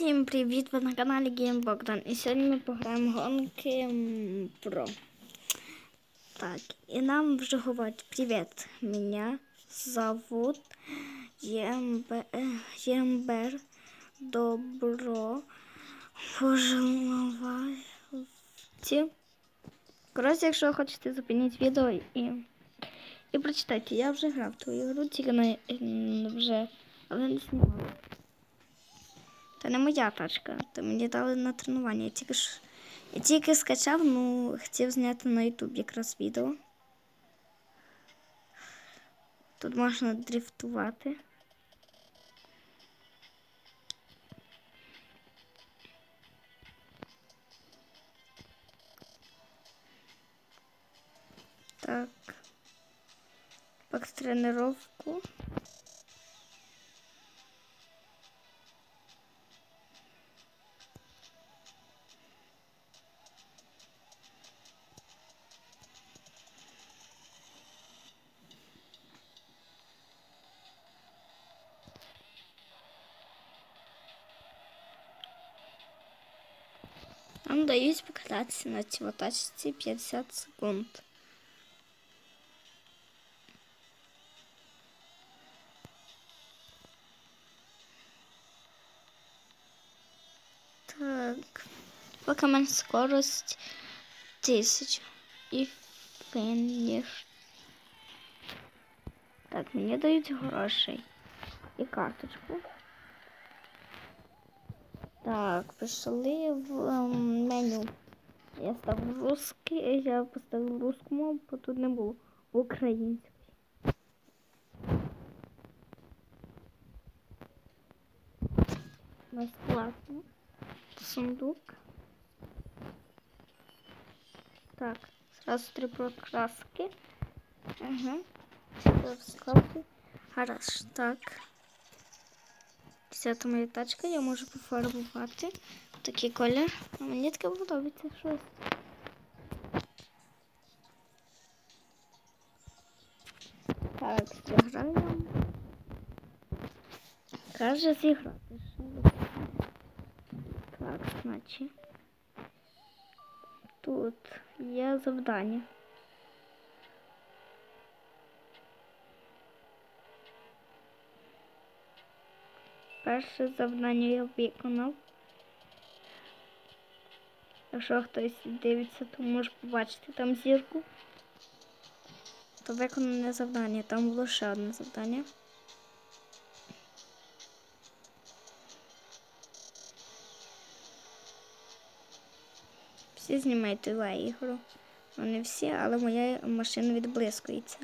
Всім привіт! Ви на каналі Гейм Богдан. І сьогодні ми пограємо гонки про. Так, і нам вже говорять привіт. Мене зовут Ємбер, Ємбер Добро пожаловайте. Коротше, якщо хочете зупинити відео і, і прочитайте, я вже грав ту ігру, тільки на, вже, але не знімала. Та не моя тачка. То мені дали на тренування. Я тільки ж я тільки скачав, ну хотів зняти на YouTube якраз відео. Тут можна дрифтувати. Так. Пак тренировку. Нам дають покататися на цій тачці 50 секунд. Так. Поки мене скорость 1000 і фініш. Так, мені дають грошей і карточку. Так, пішли в ем, меню. Я став русский, я поставив русську мову, бо тут не було української. Безплатно. Сундук. Так, сразу три прокраски. Ага. Складки. Гараж. Так. Це моя тачка, я можу пофарбувати. Такий колір. Мені таке подобається щось. Так, зіграємо. Каже зіграти. Так, значить. Тут є завдання. Перше завдання я виконав. Якщо хтось дивиться, то може побачити там зірку. То виконане завдання. Там було ще одне завдання. Всі знімають ту ігру. Ну не всі, але моя машина відблискується.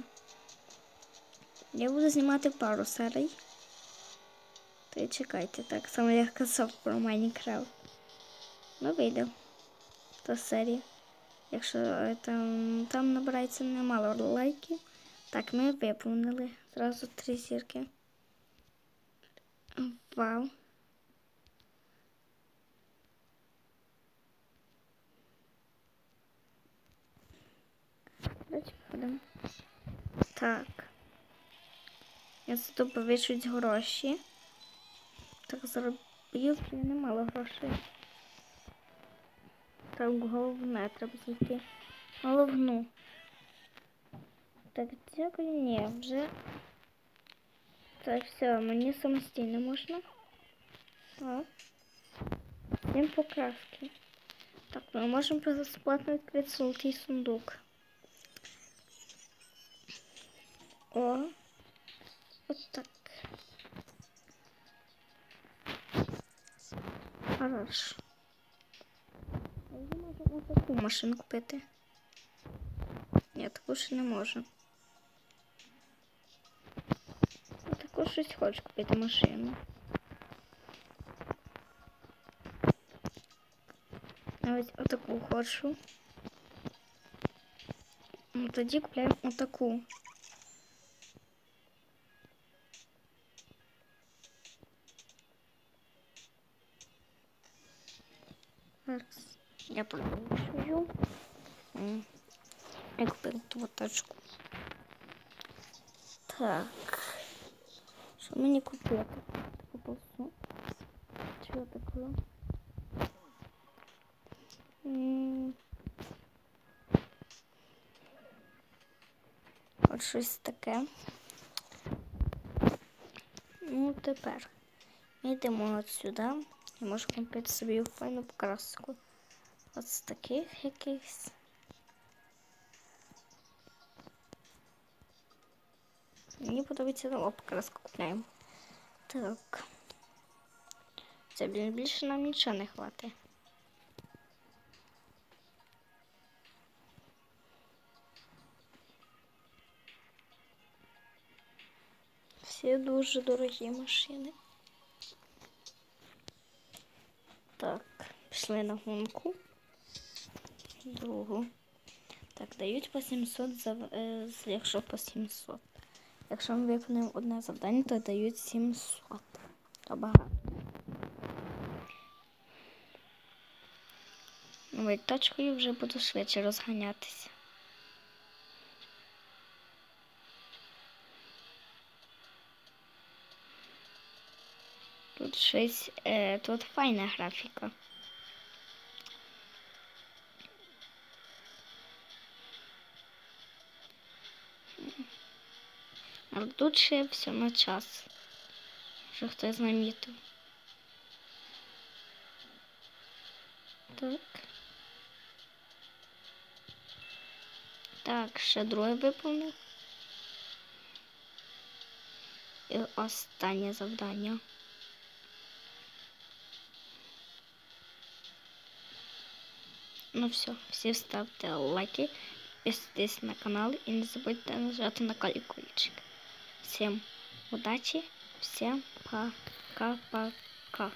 Я буду знімати пару серій. Та й чекайте, так само як казав про Майнкрафт. Ну, вийде та серія. Якщо е, там, там набирається немало лайків. Так, ми виповнили зразу три зірки. Вау. Давайте походимо. Так. Я за то повищують гроші. Так заробив я немало грошей. Так, головне треба знайти. Головну. Так, дякую, ні, вже. Так, все, мені самостійно можна. А. Всім покраски. Так, ми можемо безплатно відкрити золотий сундук. О. Хорошо. Я можу ось таку машину купити. Ні, таку ще не можу. Я таку щось хочу купити машину. Навіть отаку хочу. Ну, тоді купляємо отаку. Я продовжую. Я купив ту тачку. Так. Що мені купити? Таку полосу. Що таке? От щось таке. Ну, тепер ми йдемо от сюди і можу купити собі файну покраску. От з таких якихось. Мені подобається нова покраска купляємо. Так. Це більше нам нічого не хватить. Всі дуже дорогі машини. Так, пішли на гонку. Другу. Так, дають по 700, за, е, якщо по 700. Якщо ми виконуємо одне завдання, то дають 700. То багато. Ну, і тачкою вже буду швидше розганятися. Тут щось, е, тут файна графіка. Але тут ще все на час. Що хтось замітив. Так. Так, ще друге виповнив. І останнє завдання. Ну все, всі ставте лайки, підписуйтесь на канал і не забудьте нажати на колокольчик. Всім удачи, всем пока-пока.